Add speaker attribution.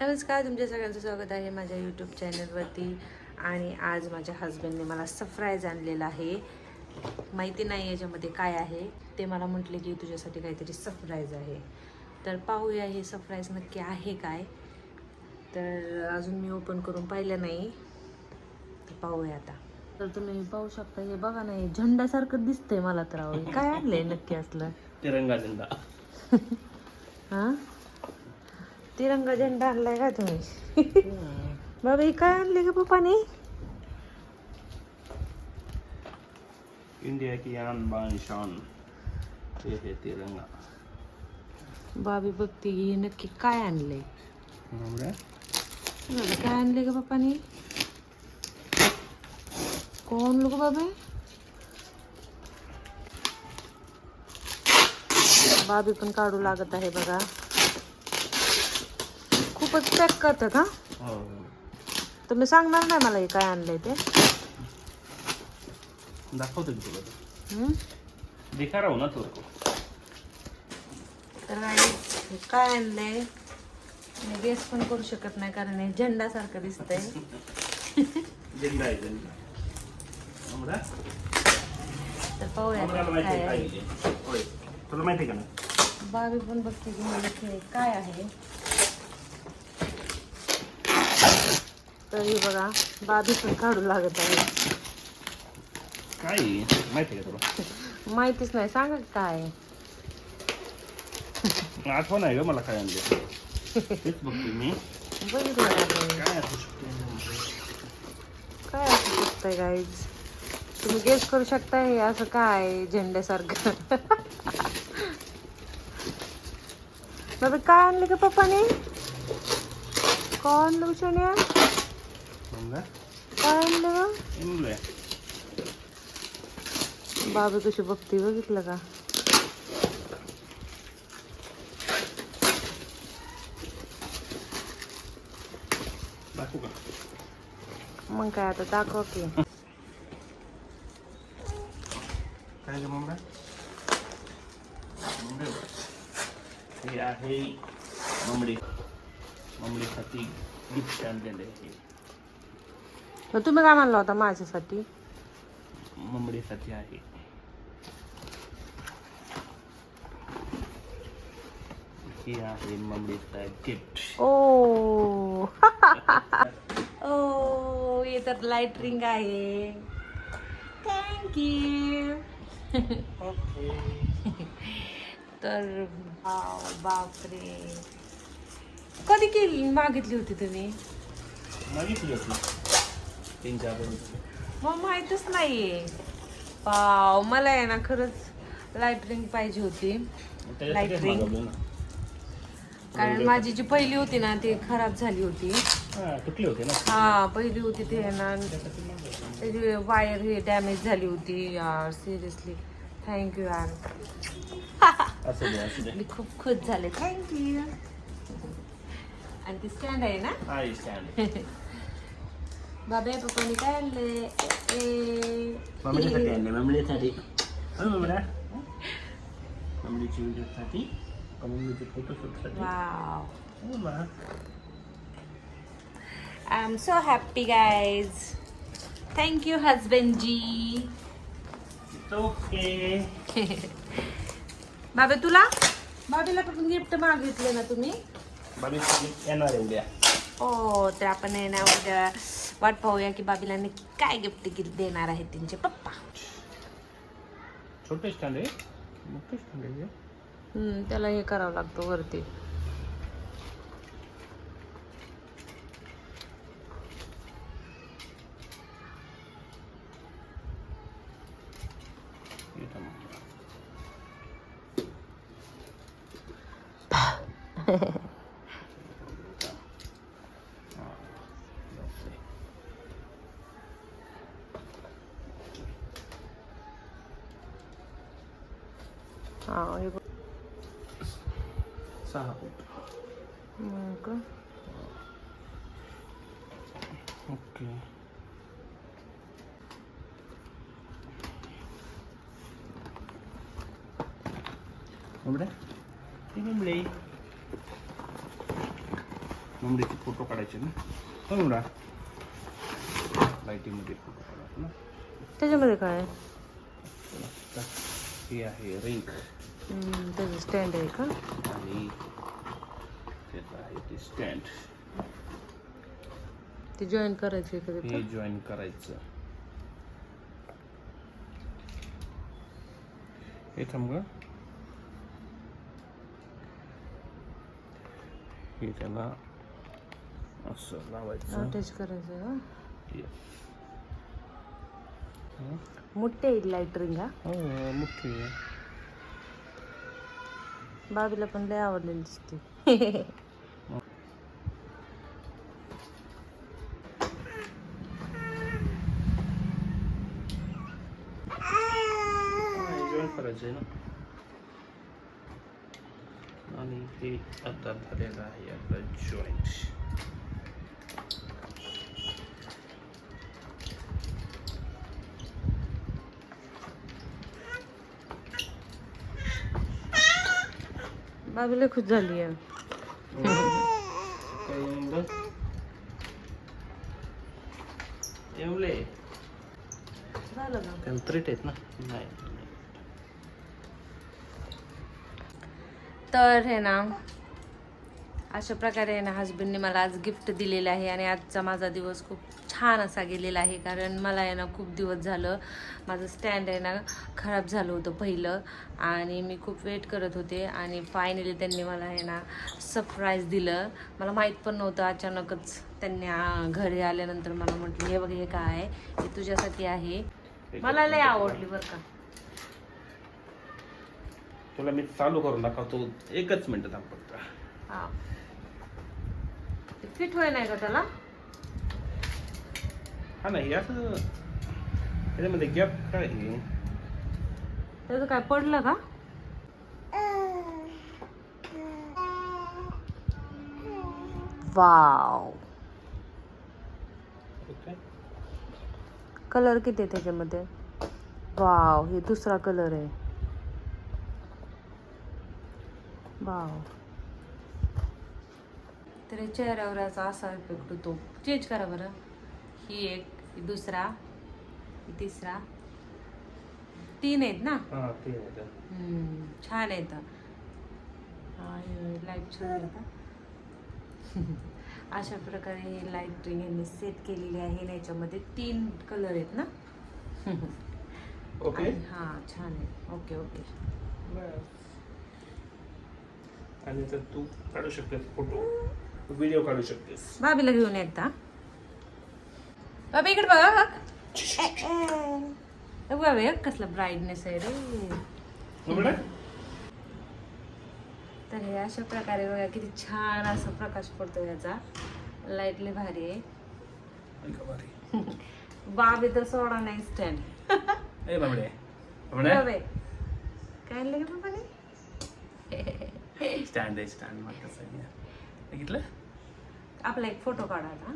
Speaker 1: नमस्कार तुमच्या सगळ्यांचं स्वागत आहे माझ्या यूट्यूब चॅनलवरती आणि आज माझ्या हस्बंडने मला सरप्राईज आणलेला आहे. माहिती नाही याच्यामध्ये काय आहे. ते मला म्हटले की तुझ्यासाठी काहीतरी सरप्राईज आहे. तर पाहूया हे सरप्राईज नक्की आहे काय. तर अजून मी ओपन करून पाहिलं नाही. तर पाहूया आता. तर तुम्ही पाहू शकता हे बघा ना हे झेंड्यासारखं दिसतंय मला तर. हे काय आणलंय नक्की असलं?
Speaker 2: तिरंगा झेंडा.
Speaker 1: हा? तिरंगा झेंडा आणलाय का तुम्ही? बाबा हे काय आणले का पप्पाने?
Speaker 2: इंडिया की आन बान शान. हे है तिरंगा.
Speaker 1: बाबी बघते की हे नक्की काय आणलंय. बाबा, काय आणले का पप्पाने? कोण लोक बाबा? बाबी पण काढू लागत आहे बघा. खूपच पॅक करतात हा?
Speaker 2: हो
Speaker 1: तुम्ही सांगणार नाही मला हे काय आणलंय ते?
Speaker 2: दाखवतो की तुला. ते.
Speaker 1: हम्म?
Speaker 2: दिखा रहा हूं ना तुला
Speaker 1: तर guys, हे काय आणलंय? मी गेस पण करू शकत नाही कारण हे झेंडा सारखं दिसतंय.
Speaker 2: झेंडा आहे झेंडा.
Speaker 1: तर पाहूया काय
Speaker 2: आहे काय
Speaker 1: आहे.
Speaker 2: आहे ते. होय. तुला माहिती आहे का ना
Speaker 1: बाबी पण बघते की मला काय आहे. तर हे बघा बाबी पण काढू लागत आहे.
Speaker 2: काय? माहिती का तुला?
Speaker 1: माहितीच नाही. सांगा की काय? आहे.
Speaker 2: आठवण आहे का मला काय आणले तेच बघतोय मी.
Speaker 1: बघितलं का तुम्ही?
Speaker 2: काय असू शकते
Speaker 1: काय असू शकतंय गाईज तुम्ही गेस करू शकता हे असं काय आहे झेंड्यासारखं? बाबा काय आणलं का पप्पाने? काय आणलं बाबा कशी बघते बघितलं का मग काय आता दाखव की
Speaker 2: काय हे आहे ममडी ममडीसाठी गिफ्ट आणलेलं आहे
Speaker 1: मग तुम्ही काय म्हणला होता माझ्यासाठी?
Speaker 2: ममडीसाठी आहे. हे आहे ममडीचा गिफ्ट
Speaker 1: ओ. ओ हे तर लाइट रिंग आहे थँक्यू
Speaker 2: ओके
Speaker 1: तर बापरे. कधी केली मागितली होती तुम्ही?
Speaker 2: मागितली होती. तीन चार
Speaker 1: मग माहीतच नाहीये. वाव मला आहे ना खरंच लाइट रिंग पाहिजे होती.
Speaker 2: मागवलं ना.
Speaker 1: कारण माझी जी पहिली होती ना ती खराब झाली होती.
Speaker 2: हा तुटली होती ना.
Speaker 1: हा पहिली होती ते आहे ना. त्याची वायर हे डॅमेज झाली होती. यार सिरियसली थँक्यू यार. मी खूप खुश झाले. थँक्यू आणि ती स्टँड आहे ना?
Speaker 2: स्टँड
Speaker 1: बाबा पप्पानी काय आणले ए,
Speaker 2: मम्मीसाठी आणले मम्मीसाठी हो मम्मीला मम्मीची व्हिडिओसाठी मम्मीचे फोटोशूटसाठी
Speaker 1: वाव
Speaker 2: हो बा
Speaker 1: I am so happy guys thank you husband ji
Speaker 2: okay
Speaker 1: बाबा तुला बाबीला पण गिफ्ट मागितले ना तुम्ही
Speaker 2: बाबी येणार आहे उद्या
Speaker 1: हो तर आपण आहे ना उद्या वाट पाहूया की बाबीला नक्की काय गिफ्ट देणार आहेत त्यांचे पप्पा?
Speaker 2: छोटे स्टँड आहे. मोठे स्टँड आहे हे.
Speaker 1: हम्म, त्याला हे करावं लागतं वरती
Speaker 2: इथं मग. हा, ओके.
Speaker 1: हा हे बघ.
Speaker 2: सहा फूट
Speaker 1: मग
Speaker 2: ओके मम्मी मम्मी मुंबईचे फोटो काढायचे ना हो मुंडा लाईटिंगमध्ये फोटो काढायचे ना
Speaker 1: त्याच्यामध्ये काय आहे?
Speaker 2: तर हे आहे रिंग
Speaker 1: हम्म, त्याचं स्टँड आहे का?
Speaker 2: आणि त्याचं आहे ते स्टँड
Speaker 1: ते जॉईन करायचे का
Speaker 2: हे? जॉईन करायचं. हे थांब ग. हे त्याला असं लावायचं.
Speaker 1: अटॅच करायचं का
Speaker 2: Yes.
Speaker 1: मोठे आहे लाइट रिंग हा?
Speaker 2: हो मोठी आहे.
Speaker 1: बाबीला पण लय आवडलेली दिसते.
Speaker 2: करायचं आहे ना. आणि ते आता झालेलं आहे आपलं जॉईंट
Speaker 1: बाबीला खुश झाली
Speaker 2: एवढे. आहेत ना? नाही.
Speaker 1: तर हे ना अशा प्रकारे ना हजबंडने मला आज गिफ्ट दिलेलं आहे आणि आजचा माझा दिवस खूप छान असा गेलेला आहे. कारण मला आहे ना खूप दिवस झालं माझं स्टँड आहे ना खराब झालं होतं पहिलं आणि मी खूप वेट करत होते आणि फायनली त्यांनी मला आहे ना सरप्राईज दिलं. मला माहीत पण नव्हतं अचानकच त्यांनी घरी आल्यानंतर मला म्हटलं हे बघ हे काय? आहे हे तुझ्यासाठी आहे. मला लय आवडली बरं का.
Speaker 2: तुला मी चालू करून दाखवतो. एकच मिनिट थांब फक्त.
Speaker 1: हा. फिट होय नाही का त्याला?
Speaker 2: हा नाही असं त्याच्यामध्ये गॅप काय आहे?
Speaker 1: त्याचं काय पडलं का? वाव.
Speaker 2: ओके
Speaker 1: कलर किती आहे त्याच्यामध्ये? वाव हे दुसरा कलर आहे. वाव. तर चेहऱ्यावर याचा असा इफेक्ट होतो. चेंज करा बरं. ही एक ही दुसरा ही तिसरा. तीन आहेत ना?
Speaker 2: हा.
Speaker 1: हम्म, छान आहे तर लाइट छान का अशा प्रकारे हे लाइट यांनी सेट केलेली आहे. याच्यामध्ये तीन कलर आहेत ना?
Speaker 2: ओके
Speaker 1: आणि- हा छान आहे. ओके ओके
Speaker 2: आणि तर तू काढू शकतेस फोटो व्हिडिओ काढू शकतेस.
Speaker 1: बाबीला घेऊन एकदा. बाबी इकडे बघा बघ. कसला ब्राईटनेस आहे रे. तर हे अशा प्रकारे बघा किती छान असा प्रकाश पडतो याचा. लाईटली भारी आहे. बाबी तर सोडा नाही स्टँड
Speaker 2: ए बाबडे. बाबडे.
Speaker 1: बाबे काय पप्पाने
Speaker 2: स्टँड आहे स्टँड मग कसं आहे बघितलं
Speaker 1: आपला एक फोटो काढा आता